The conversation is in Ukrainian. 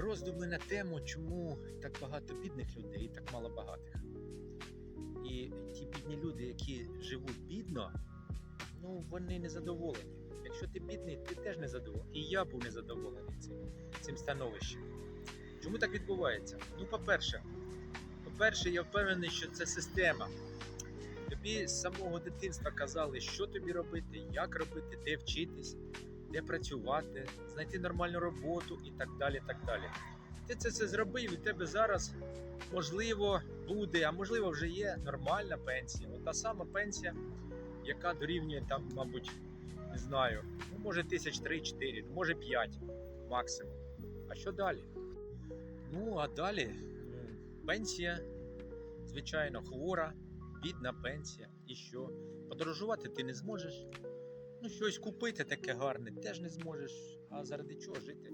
роздуми на тему, чому так багато бідних людей і так мало багатих. І ті бідні люди, які живуть бідно, ну вони не задоволені. Якщо ти бідний, ти теж не задоволений. І я був незадоволений цим, цим становищем. Чому так відбувається? Ну, по-перше, по-перше, я впевнений, що це система. Тобі з самого дитинства казали, що тобі робити, як робити, де вчитись, де працювати, знайти нормальну роботу і так далі. так далі. Ти це все зробив, і тебе зараз можливо буде, а можливо вже є нормальна пенсія. От та сама пенсія, яка дорівнює там, мабуть, не знаю, ну може тисяч три-чотири, ну може п'ять максимум. А що далі? Ну, а далі ну, пенсія, звичайно, хвора, бідна пенсія. І що? Подорожувати ти не зможеш. Ну, щось купити таке гарне теж не зможеш. А заради чого жити?